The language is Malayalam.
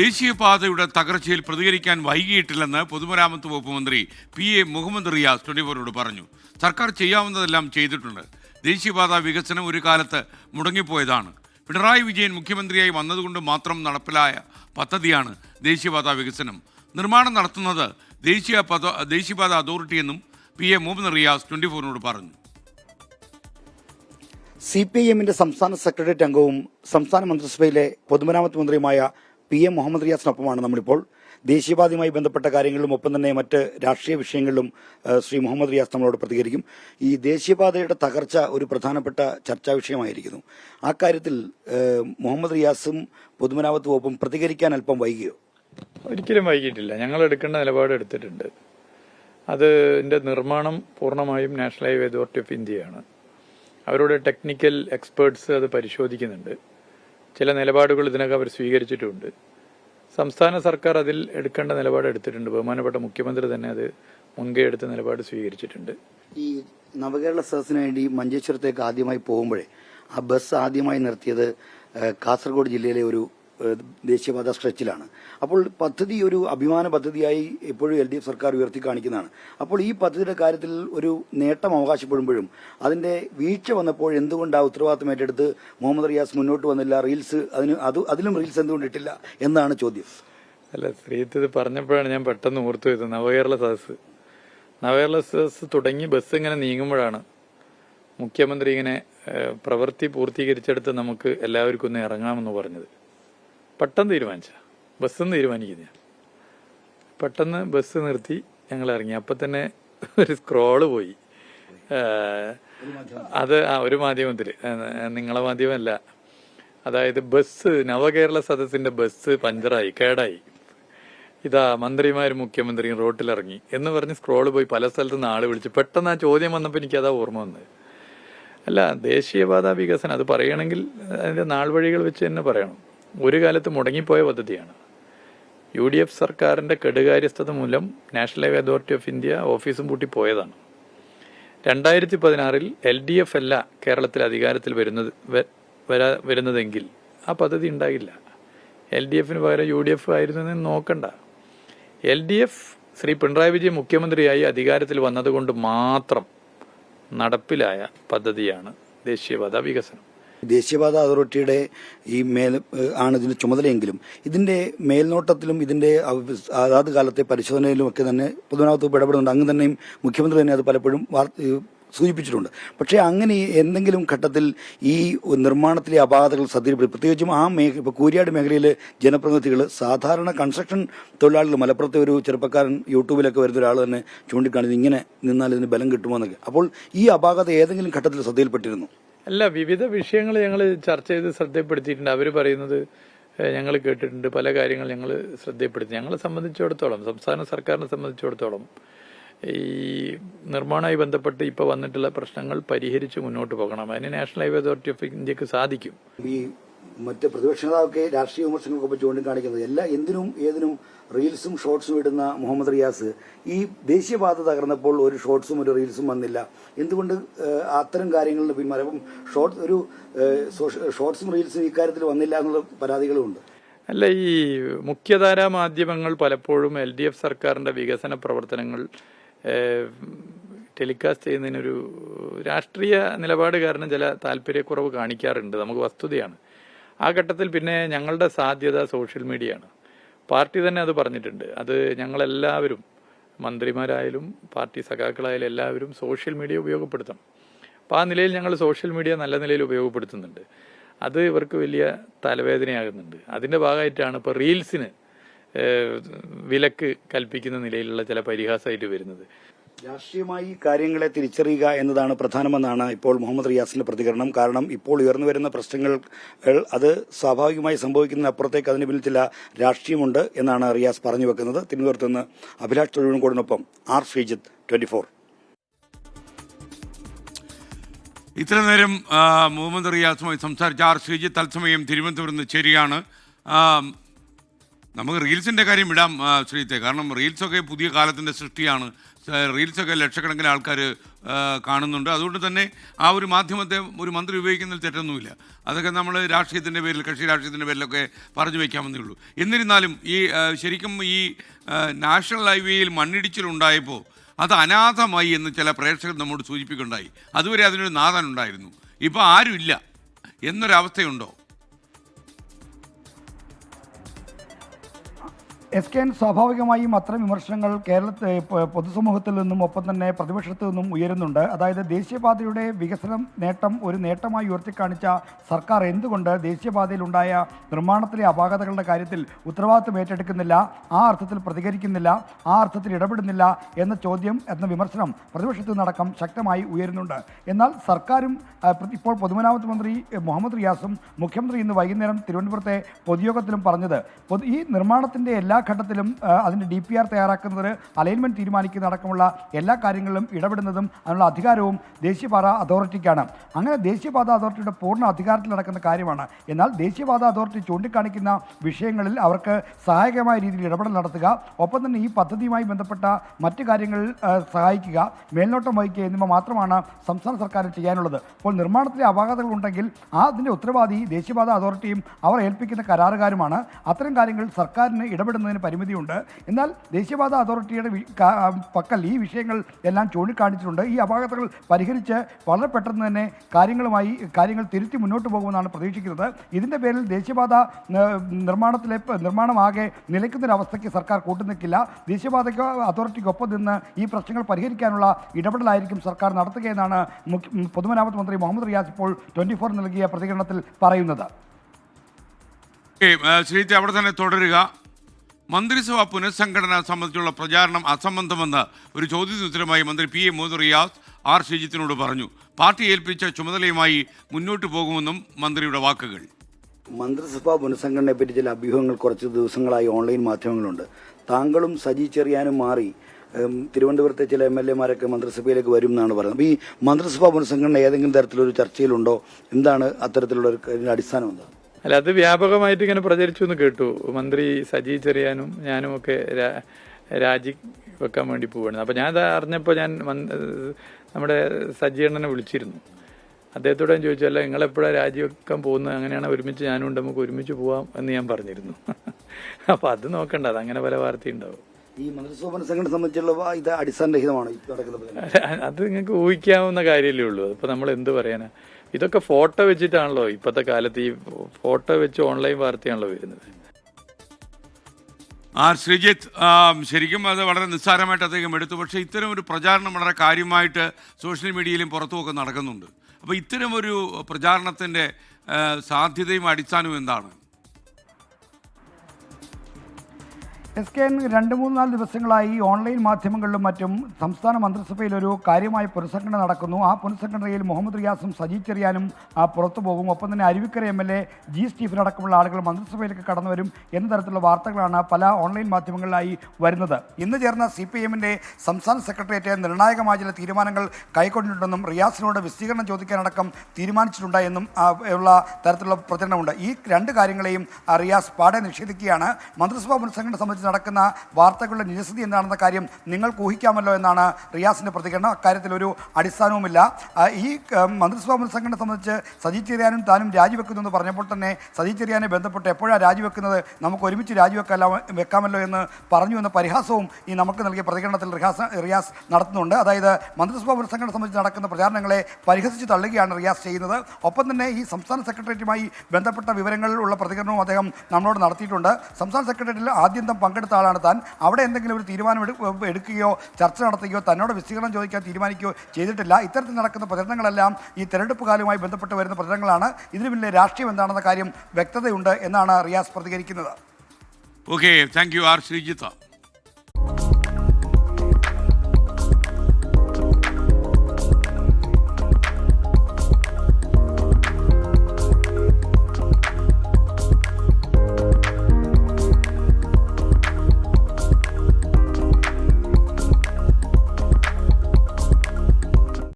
ദേശീയപാതയുടെ തകർച്ചയിൽ പ്രതികരിക്കാൻ വൈകിയിട്ടില്ലെന്ന് പൊതുമരാമത്ത് വകുപ്പ് മന്ത്രി P A Muhammad Riyas twenty ഫോറോട് പറഞ്ഞു. സർക്കാർ ചെയ്യാവുന്നതെല്ലാം ചെയ്തിട്ടുണ്ട്. ദേശീയപാത വികസനം ഒരു കാലത്ത് മുടങ്ങിപ്പോയതാണ്. പിണറായി വിജയൻ മുഖ്യമന്ത്രിയായി വന്നതുകൊണ്ട് മാത്രം നടപ്പിലായ പദ്ധതിയാണ് ദേശീയപാത വികസനം. നിർമ്മാണം നടത്തുന്നത് ദേശീയ പദ ദേശീയപാത അതോറിറ്റി എന്നും P A Muhammad Riyas twenty ഫോറിനോട് പറഞ്ഞു. സി പി ഐ എമ്മിന്റെ സംസ്ഥാന സെക്രട്ടേറിയറ്റ് അംഗവും സംസ്ഥാന മന്ത്രിസഭയിലെ പൊതുമരാമത്ത് മന്ത്രിയുമായ പി എം മുഹമ്മദ് റിയാസിനൊപ്പമാണ് നമ്മളിപ്പോൾ. ദേശീയപാതയുമായി ബന്ധപ്പെട്ട കാര്യങ്ങളിലും ഒപ്പം തന്നെ മറ്റ് രാഷ്ട്രീയ വിഷയങ്ങളിലും ശ്രീ മുഹമ്മദ് റിയാസ് നമ്മളോട് പ്രതികരിക്കും. ഈ ദേശീയപാതയുടെ തകർച്ച ഒരു പ്രധാനപ്പെട്ട ചർച്ചാ വിഷയമായിരിക്കുന്നു. ആ കാര്യത്തിൽ മുഹമ്മദ് റിയാസും പൊതുമരാമത്ത് വകുപ്പും പ്രതികരിക്കാൻ അല്പം വൈകിയോ? ഒരിക്കലും വൈകിട്ടില്ല ഞങ്ങൾ എടുക്കേണ്ട നിലപാട് എടുത്തിട്ടുണ്ട്. അതിന്റെ നിർമ്മാണം പൂർണമായും നാഷണൽ ഹൈവേ അതോറിറ്റി ഓഫ് ഇന്ത്യയാണ്. അവരുടെ ടെക്നിക്കൽ എക്സ്പേർട്സ് അത് പരിശോധിക്കുന്നുണ്ട്. ചില നിലപാടുകൾ ഇതിനകം അവർ സ്വീകരിച്ചിട്ടുണ്ട്. സംസ്ഥാന സർക്കാർ അതിൽ എടുക്കേണ്ട നിലപാട് എടുത്തിട്ടുണ്ട്. ബഹുമാനപ്പെട്ട മുഖ്യമന്ത്രി തന്നെ അത് മുൻകൈ എടുത്ത നിലപാട് സ്വീകരിച്ചിട്ടുണ്ട്. ഈ നവകേരള സദസ്സിന് വേണ്ടി മഞ്ചേശ്വരത്തേക്ക് ആദ്യമായി പോകുമ്പോഴേ ആ ബസ് ആദ്യമായി നിർത്തിയത് കാസർഗോഡ് ജില്ലയിലെ ഒരു ദേശീയപാത സ്ട്രെച്ചിലാണ് അപ്പോൾ പദ്ധതി ഒരു അഭിമാന പദ്ധതിയായി എപ്പോഴും എൽ ഡി എഫ് സർക്കാർ ഉയർത്തി കാണിക്കുന്നതാണ്. അപ്പോൾ ഈ പദ്ധതിയുടെ കാര്യത്തിൽ ഒരു നേട്ടം അവകാശപ്പെടുമ്പോഴും അതിന്റെ വീഴ്ച വന്നപ്പോൾ എന്തുകൊണ്ട് ആ ഏറ്റെടുത്ത് മുഹമ്മദ് റിയാസ് മുന്നോട്ട് വന്നില്ല റീൽസ് അതിന് അത് അതിലും റീൽസ് എന്തുകൊണ്ട് ഇട്ടില്ല എന്നാണ് ചോദ്യം. അല്ല ശ്രീത്ത് ഇത് പറഞ്ഞപ്പോഴാണ് ഞാൻ പെട്ടെന്ന് ഓർത്തു വരുന്നത് നവകേരള സദസ് നവകേരള സദസ് തുടങ്ങി ബസ് ഇങ്ങനെ നീങ്ങുമ്പോഴാണ് മുഖ്യമന്ത്രി ഇങ്ങനെ പ്രവൃത്തി പൂർത്തീകരിച്ചെടുത്ത് നമുക്ക് എല്ലാവർക്കും ഒന്ന് ഇറങ്ങാമെന്ന് പറഞ്ഞത്. പെട്ടെന്ന് തീരുമാനിച്ച ബസ് തീരുമാനിക്കുന്ന. പെട്ടെന്ന് ബസ് നിർത്തി ഞങ്ങൾ ഇറങ്ങി അപ്പൊ തന്നെ ഒരു സ്ക്രോൾ പോയി. അത് ആ ഒരു മാധ്യമത്തിൽ നിങ്ങളെ മാധ്യമല്ല. അതായത് ബസ് നവകേരള സദസ്സിന്റെ ബസ് പഞ്ചറായി കേടായി. ഇതാ മന്ത്രിമാരും മുഖ്യമന്ത്രിയും റോട്ടിലിറങ്ങി എന്ന് പറഞ്ഞ് സ്ക്രോൾ പോയി പല സ്ഥലത്ത് നിന്ന് ആൾ വിളിച്ചു പെട്ടെന്ന് ആ ചോദ്യം വന്നപ്പോൾ എനിക്ക് അതാ ഓർമ്മ വന്നത്. അല്ല ദേശീയപാത വികസനം അത് പറയണമെങ്കിൽ അതിന്റെ നാൾ വഴികൾ വെച്ച് തന്നെ പറയണം. ഒരു കാലത്ത് മുടങ്ങിപ്പോയ പദ്ധതിയാണ്. യു ഡി എഫ് സർക്കാരിന്റെ കെടുകാര്യസ്ഥത മൂലം national highway authority of India ഓഫീസും പൂട്ടി പോയതാണ്. രണ്ടായിരത്തി പതിനാറിൽ എൽ ഡി എഫ് അല്ല കേരളത്തിൽ അധികാരത്തിൽ വരുന്നത് വരാ വരുന്നതെങ്കിൽ ആ പദ്ധതി ഉണ്ടാകില്ല എൽ ഡി എഫിന് പകരം യു ഡി എഫ് ആയിരുന്നു എന്ന് നോക്കണ്ട. L D F Shri Pinarayi Vijayan മുഖ്യമന്ത്രിയായി അധികാരത്തിൽ വന്നതുകൊണ്ട് മാത്രം നടപ്പിലായ പദ്ധതിയാണ് ദേശീയപാത വികസനം. ദേശീയപാത അതോറിറ്റിയുടെ ഈ മേൽ ആണ് ഇതിന്റെ ചുമതലയെങ്കിലും. ഇതിന്റെ മേൽനോട്ടത്തിലും ഇതിന്റെ അതാത് കാലത്തെ പരിശോധനയിലും ഒക്കെ തന്നെ പൊതുമരാമത്ത് വകുപ്പ് ഇടപെടുന്നുണ്ട്. അങ്ങ് തന്നെയും മുഖ്യമന്ത്രി തന്നെ അത് പലപ്പോഴും സൂചിപ്പിച്ചിട്ടുണ്ട്. പക്ഷേ അങ്ങനെ എന്തെങ്കിലും ഘട്ടത്തിൽ ഈ നിർമ്മാണത്തിലെ അപാകതകൾ ശ്രദ്ധയിൽപ്പെടും പ്രത്യേകിച്ചും ആ മേഖ ഇപ്പോൾ കൂരിയാട് മേഖലയിലെ ജനപ്രതിനിധികൾ സാധാരണ കൺസ്ട്രക്ഷൻ തൊഴിലാളികൾ മലപ്പുറത്തെ ഒരു ചെറുപ്പക്കാരൻ യൂട്യൂബിലൊക്കെ വരുന്ന ഒരാൾ തന്നെ ചൂണ്ടിക്കാണിത് ഇങ്ങനെ നിന്നാൽ ഇതിന് ബലം കിട്ടുമോ എന്നൊക്കെ. അപ്പോൾ ഈ അപാകത ഏതെങ്കിലും ഘട്ടത്തിൽ ശ്രദ്ധയിൽപ്പെട്ടിരുന്നു? അല്ല വിവിധ വിഷയങ്ങൾ ഞങ്ങൾ ചർച്ച ചെയ്ത് ശ്രദ്ധപ്പെടുത്തിയിട്ടുണ്ട്. അവർ പറയുന്നത് ഞങ്ങൾ കേട്ടിട്ടുണ്ട് പല കാര്യങ്ങൾ ഞങ്ങൾ ശ്രദ്ധപ്പെടുത്തി. ഞങ്ങളെ സംബന്ധിച്ചിടത്തോളം സംസ്ഥാന സർക്കാരിനെ സംബന്ധിച്ചിടത്തോളം ഈ നിർമ്മാണവുമായി ബന്ധപ്പെട്ട് ഇപ്പോൾ വന്നിട്ടുള്ള പ്രശ്നങ്ങൾ പരിഹരിച്ച് മുന്നോട്ട് പോകണം. അതിന് നാഷണൽ ഹൈവേ അതോറിറ്റി ഓഫ് ഇന്ത്യയ്ക്ക് സാധിക്കും. ഈ മറ്റ് പ്രതിപക്ഷ നേതാവൊക്കെ രാഷ്ട്രീയ വിമർശനങ്ങളൊക്കെ ചൂണ്ടിക്കാണിക്കുന്നത്. എല്ലാ എന്തിനും ഏതിനും റീൽസും ഷോർട്സും ഇടുന്ന മുഹമ്മദ് റിയാസ് ഈ ദേശീയപാത തകർന്നപ്പോൾ ഒരു ഷോർട്സും ഒരു റീൽസും വന്നില്ല. എന്തുകൊണ്ട് അത്തരം കാര്യങ്ങളിൽ പിന്മാറി? അപ്പം ഷോർട്ട് ഒരു ഷോർട്സും റീൽസും ഇക്കാര്യത്തിൽ വന്നില്ല എന്നുള്ള പരാതികളുമുണ്ട്. അല്ല ഈ മുഖ്യധാരാ മാധ്യമങ്ങൾ പലപ്പോഴും എൽ ഡി എഫ് സർക്കാരിന്റെ വികസന പ്രവർത്തനങ്ങൾ ടെലികാസ്റ്റ് ചെയ്യുന്നതിനൊരു രാഷ്ട്രീയ നിലപാട് കാരണം ചില താല്പര്യക്കുറവ് കാണിക്കാറുണ്ട്. നമുക്ക് വസ്തുതയാണ്. ആ ഘട്ടത്തിൽ പിന്നെ ഞങ്ങളുടെ സാധ്യത സോഷ്യൽ മീഡിയയാണ്. പാർട്ടി തന്നെ അത് പറഞ്ഞിട്ടുണ്ട്. അത് ഞങ്ങളെല്ലാവരും മന്ത്രിമാരായാലും പാർട്ടി സഖാക്കളായാലും എല്ലാവരും സോഷ്യൽ മീഡിയ ഉപയോഗപ്പെടുത്തണം. അപ്പോൾ ആ നിലയിൽ ഞങ്ങൾ സോഷ്യൽ മീഡിയ നല്ല നിലയിൽ ഉപയോഗപ്പെടുത്തുന്നുണ്ട്. അത് ഇവർക്ക് വലിയ തലവേദനയാകുന്നുണ്ട്. അതിന്റെ ഭാഗമായിട്ടാണ് ഇപ്പോൾ റീൽസിന് വിലക്ക് കൽപ്പിക്കുന്ന നിലയിലുള്ള ചില പരിഹാസമായിട്ട് വരുന്നത്. രാഷ്ട്രീയമായി കാര്യങ്ങളെ തിരിച്ചറിയുക എന്നതാണ് പ്രധാനമെന്നാണ് ഇപ്പോൾ മുഹമ്മദ് റിയാസിന്റെ പ്രതികരണം. കാരണം ഇപ്പോൾ ഉയർന്നു വരുന്ന പ്രശ്നങ്ങൾ അത് സ്വാഭാവികമായി സംഭവിക്കുന്നതിനപ്പുറത്തേക്ക് അതിന് പിന്നിൽ ചില രാഷ്ട്രീയമുണ്ട് എന്നാണ് റിയാസ് പറഞ്ഞു വെക്കുന്നത്. തിരുവനന്തപുരത്ത് നിന്ന് അഭിലാഷ് തൊഴിലിനോടിനൊപ്പം ആർ ശ്രീജിത്ത് ട്വന്റി ഫോർ. ഇത്ര നേരം മുഹമ്മദ് റിയാസുമായി സംസാരിച്ച ആർ ശ്രീജിത്ത് തത്സമയം തിരുവനന്തപുരത്ത് ചേരുകയാണ്. നമുക്ക് റീൽസിന്റെ കാര്യം ഇടാം ശ്രീത്തെ. കാരണം റീൽസൊക്കെ പുതിയ കാലത്തിന്റെ സൃഷ്ടിയാണ്. റീൽസൊക്കെ ലക്ഷക്കണക്കിന് ആൾക്കാർ കാണുന്നുണ്ട്. അതുകൊണ്ട് തന്നെ ആ ഒരു മാധ്യമത്തെ ഒരു മന്ത്രി ഉപയോഗിക്കുന്നതിൽ തെറ്റൊന്നുമില്ല. അതൊക്കെ നമ്മൾ രാഷ്ട്രീയത്തിന്റെ പേരിൽ കക്ഷി രാഷ്ട്രീയത്തിന്റെ പേരിലൊക്കെ പറഞ്ഞു വയ്ക്കാമെന്നേ ഉള്ളൂ. എന്നിരുന്നാലും ഈ ശരിക്കും ഈ നാഷണൽ ഹൈവേയിൽ മണ്ണിടിച്ചിലുണ്ടായപ്പോൾ അത് അനാഥമായി എന്ന് ചില പ്രേക്ഷകർ നമ്മോട് സൂചിപ്പിക്കുന്നുണ്ടായി അതുവരെ അതിനൊരു നാഥനുണ്ടായിരുന്നു. ഇപ്പോൾ ആരുമില്ല. എന്നൊരവസ്ഥയുണ്ടോ? എസ് കെ എൻ സ്വാഭാവികമായും അത്തരം വിമർശനങ്ങൾ കേരളത്തെ പൊതുസമൂഹത്തിൽ നിന്നും ഒപ്പം തന്നെ പ്രതിപക്ഷത്തു നിന്നും ഉയരുന്നുണ്ട്. അതായത് ദേശീയപാതയുടെ വികസനം നേട്ടം ഒരു നേട്ടമായി ഉയർത്തിക്കാണിച്ച സർക്കാർ എന്തുകൊണ്ട് ദേശീയപാതയിലുണ്ടായ നിർമ്മാണത്തിലെ അപാകതകളുടെ കാര്യത്തിൽ ഉത്തരവാദിത്വം ഏറ്റെടുക്കുന്നില്ല ആ അർത്ഥത്തിൽ പ്രതികരിക്കുന്നില്ല ആ അർത്ഥത്തിൽ ഇടപെടുന്നില്ല എന്ന ചോദ്യം എന്ന വിമർശനം പ്രതിപക്ഷത്തു നിന്നടക്കം ശക്തമായി ഉയരുന്നുണ്ട്. എന്നാൽ സർക്കാരും ഇപ്പോൾ പൊതുമരാമത്ത് മന്ത്രി മുഹമ്മദ് റിയാസും മുഖ്യമന്ത്രി ഇന്ന് വൈകുന്നേരം തിരുവനന്തപുരത്തെ പൊതുയോഗത്തിലും പറഞ്ഞത് ഈ നിർമ്മാണത്തിന്റെ എല്ലാ ഘട്ടത്തിലും അതിന്റെ ഡി പി ആർ തയ്യാറാക്കുന്നത് അലൈൻമെന്റ് തീരുമാനിക്കുന്ന അടക്കമുള്ള എല്ലാ കാര്യങ്ങളിലും ഇടപെടുന്നതും അതിനുള്ള അധികാരവും ദേശീയപാത അതോറിറ്റിക്കാണ് അങ്ങനെ ദേശീയപാത അതോറിറ്റിയുടെ പൂർണ അധികാരത്തിൽ നടക്കുന്ന കാര്യമാണ്. എന്നാൽ ദേശീയപാത അതോറിറ്റി ചൂണ്ടിക്കാണിക്കുന്ന വിഷയങ്ങളിൽ അവർക്ക് സഹായകമായ രീതിയിൽ ഇടപെടൽ നടത്തുക ഒപ്പം തന്നെ ഈ പദ്ധതിയുമായി ബന്ധപ്പെട്ട മറ്റു കാര്യങ്ങളിൽ സഹായിക്കുക മേൽനോട്ടം വഹിക്കുക എന്നിവ മാത്രമാണ് സംസ്ഥാന സർക്കാർ ചെയ്യാനുള്ളത്. അപ്പോൾ നിർമ്മാണത്തിലെ അപാകതകൾ ഉണ്ടെങ്കിൽ ആ അതിന്റെ ഉത്തരവാദി ദേശീയപാത അതോറിറ്റിയും അവർ ഏൽപ്പിക്കുന്ന കരാറുകാരുമാണ്. അത്തരം കാര്യങ്ങളിൽ സർക്കാരിന് ഇടപെടുന്നതിന് പരിമിതിയുണ്ട്. എന്നാൽ ദേശീയപാത അതോറിറ്റിയുടെ പക്കൽ ഈ വിഷയങ്ങൾ എല്ലാം ചൂണ്ടിക്കാണിച്ചിട്ടുണ്ട്. ഈ അപാകതകൾ പരിഹരിച്ച് വളരെ പെട്ടെന്ന് തന്നെ കാര്യങ്ങളുമായി കാര്യങ്ങൾ തിരുത്തി മുന്നോട്ട് പോകുമെന്നാണ് പ്രതീക്ഷിക്കുന്നത്. ഇതിന്റെ പേരിൽ ദേശീയപാത നിർമ്മാണത്തിലെ നിർമ്മാണമാകെ നിലയ്ക്കുന്നൊരവസ്ഥയ്ക്ക് സർക്കാർ കൂട്ടുനിൽക്കില്ല. ദേശീയപാതയ്ക്ക് അതോറിറ്റിക്കൊപ്പം നിന്ന് ഈ പ്രശ്നങ്ങൾ പരിഹരിക്കാനുള്ള ഇടപെടലായിരിക്കും സർക്കാർ നടത്തുകയെന്നാണ് പൊതുമരാമത്ത് മന്ത്രി മുഹമ്മദ് റിയാസ് ഇപ്പോൾ ട്വന്റി ഫോർ നൽകിയ പ്രതികരണത്തിൽ പറയുന്നത്. ശ്രീജ അവിടെ തന്നെ തുടരുക. മന്ത്രിസഭ പുനഃസംഘടന സംബന്ധിച്ചുള്ള പ്രചാരണം അസംബന്ധമെന്ന് ഒരു ചോദ്യത്തിനുത്തരമായി മന്ത്രി P A Muhammad Riyas R ഷിജിത്തിനോട് പറഞ്ഞു. പാർട്ടി ഏൽപ്പിച്ച ചുമതലയുമായി മുന്നോട്ട് പോകുമെന്നും മന്ത്രിയുടെ വാക്കുകൾ. മന്ത്രിസഭാ പുനഃസംഘടനയെ പറ്റി ചില അഭ്യൂഹങ്ങൾ കുറച്ച് ദിവസങ്ങളായി ഓൺലൈൻ മാധ്യമങ്ങളുണ്ട്. താങ്കളും സജി ചെറിയാനും മാറി തിരുവനന്തപുരത്തെ ചില എം എൽ എമാരൊക്കെ മന്ത്രിസഭയിലേക്ക് വരും എന്നാണ് പറയുന്നത്. അപ്പോൾ ഈ മന്ത്രിസഭാ പുനഃസംഘടന ഏതെങ്കിലും തരത്തിലൊരു ചർച്ചയിലുണ്ടോ? എന്താണ് അത്തരത്തിലുള്ള ഒരു അടിസ്ഥാനം എന്താ അല്ല അത് വ്യാപകമായിട്ട് ഇങ്ങനെ പ്രചരിച്ചു എന്ന് കേട്ടു. മന്ത്രി സജി ചെറിയാനും ഞാനും ഒക്കെ രാജി വെക്കാൻ വേണ്ടി പോവുകയാണ് അപ്പോൾ ഞാൻ അത് അറിഞ്ഞപ്പോൾ ഞാൻ നമ്മുടെ സജി അണ്ണനെ വിളിച്ചിരുന്നു. അദ്ദേഹത്തോട് ഞാൻ ചോദിച്ചു അല്ല നിങ്ങളെപ്പോഴാണ് രാജിവെക്കാൻ പോകുന്നത്? അങ്ങനെയാണ് ഒരുമിച്ച് ഞാനും ഉണ്ട്. നമുക്ക് ഒരുമിച്ച് പോവാം എന്ന് ഞാൻ പറഞ്ഞിരുന്നു. അപ്പോൾ അത് നോക്കണ്ട അത് അങ്ങനെ പല വാർത്തയുണ്ടാവും ഈ മന്ത്രിസഭാ പുനഃസംഘടന സംബന്ധിച്ചുള്ള ഇത് അടിസ്ഥാനരഹിതമാണ് അത് നിങ്ങൾക്ക് ഊഹിക്കാവുന്ന കാര്യമല്ലേ ഉള്ളൂ. അപ്പോൾ നമ്മൾ എന്ത് പറയാനാ? ഇതൊക്കെ ഫോട്ടോ വെച്ചിട്ടാണല്ലോ ഇപ്പോഴത്തെ കാലത്ത് ഈ ഫോട്ടോ വെച്ച് ഓൺലൈൻ വാർത്തയാണല്ലോ വരുന്നത്. ആർ ശ്രീജിത്ത് ശരിക്കും അത് വളരെ നിസ്സാരമായിട്ട് അദ്ദേഹം എടുത്തു. പക്ഷേ ഇത്തരം ഒരു പ്രചാരണം വളരെ കാര്യമായിട്ട് സോഷ്യൽ മീഡിയയിലും പുറത്തുമൊക്കെ നടക്കുന്നുണ്ട്. അപ്പോൾ ഇത്തരം ഒരു പ്രചാരണത്തിന്റെ സാധ്യതയും അടിസ്ഥാനവും എന്താണ്? എസ് കെ എൻ രണ്ട് മൂന്ന് നാല് ദിവസങ്ങളായി ഓൺലൈൻ മാധ്യമങ്ങളിലും മറ്റും സംസ്ഥാന മന്ത്രിസഭയിൽ ഒരു കാര്യമായ പുനഃസംഘടന നടക്കുന്നു. ആ പുനഃസംഘടനയിൽ മുഹമ്മദ് റിയാസും സജി ചെറിയാനും പുറത്തു പോകും. ഒപ്പം തന്നെ Aruvikkara M L A G Stephen അടക്കമുള്ള ആളുകൾ മന്ത്രിസഭയിലേക്ക് കടന്നു വരും എന്ന തരത്തിലുള്ള വാർത്തകളാണ് പല ഓൺലൈൻ മാധ്യമങ്ങളിലായി വരുന്നത്. ഇന്ന് ചേർന്ന സി പി എമ്മിന്റെ സംസ്ഥാന സെക്രട്ടേറിയറ്റ് നിർണായകമായ ചില തീരുമാനങ്ങൾ കൈക്കൊണ്ടിട്ടുണ്ടെന്നും റിയാസിനോട് വിശദീകരണം ചോദിക്കാനടക്കം തീരുമാനിച്ചിട്ടുണ്ട് എന്നും ഉള്ള തരത്തിലുള്ള പ്രചരണമുണ്ട്. ഈ രണ്ട് കാര്യങ്ങളെയും റിയാസ് പാടെ നിഷേധിക്കുകയാണ്. മന്ത്രിസഭാ പുനഃസംഘടന സംബന്ധിച്ച് നടക്കുന്ന വാർത്തകളുടെ നിജസ്ഥിതി എന്താണെന്ന കാര്യം നിങ്ങൾക്ക് ഊഹിക്കാമല്ലോ എന്നാണ് റിയാസിന്റെ പ്രതികരണം. അക്കാര്യത്തിൽ ഒരു അടിസ്ഥാനവുമില്ല. ഈ മന്ത്രിസഭാ പുനഃസംഘടന സംബന്ധിച്ച് സജി ചെറിയാനും താനും രാജിവെക്കുന്നു എന്ന് പറഞ്ഞപ്പോൾ തന്നെ സജി ചെറിയാനെ ബന്ധപ്പെട്ട് എപ്പോഴാണ് രാജിവെക്കുന്നത്? നമുക്ക് ഒരുമിച്ച് രാജിവെക്കല്ല വെക്കാമല്ലോ എന്ന് പറഞ്ഞു എന്ന പരിഹാസവും ഈ നമുക്ക് നൽകിയ പ്രതികരണത്തിൽ റിയാസ് റിയാസ് നടത്തുന്നുണ്ട്. അതായത് മന്ത്രിസഭാ പുനഃസംഘടന സംബന്ധിച്ച് നടക്കുന്ന പ്രചാരണങ്ങളെ പരിഹസിച്ച് തള്ളുകയാണ് റിയാസ് ചെയ്യുന്നത്. ഒപ്പം തന്നെ ഈ സംസ്ഥാന സെക്രട്ടേറിയറ്റുമായി ബന്ധപ്പെട്ട വിവരങ്ങളിലുള്ള പ്രതികരണവും അദ്ദേഹം നമ്മളോട് നടത്തിയിട്ടുണ്ട്. സംസ്ഥാന സെക്രട്ടേറിയറ്റിൽ ആദ്യന്തം പങ്കെടുത്ത ആളാണ് താൻ. അവിടെ എന്തെങ്കിലും ഒരു തീരുമാനം എടുക്കുകയോ ചർച്ച നടത്തുകയോ തന്നോട് വിശദീകരണം ചോദിക്കാൻ തീരുമാനിക്കുകയോ ചെയ്തിട്ടില്ല. ഇത്തരത്തിൽ നടക്കുന്ന പ്രചരണങ്ങളെല്ലാം ഈ തെരഞ്ഞെടുപ്പ് കാലവുമായി ബന്ധപ്പെട്ട് വരുന്ന പ്രചരണങ്ങളാണ്. ഇതിനു പിന്നിലെ രാഷ്ട്രീയം എന്താണെന്ന കാര്യം വ്യക്തതയുണ്ട് എന്നാണ് റിയാസ് പ്രതികരിക്കുന്നത്. Okay thank you R Sreejith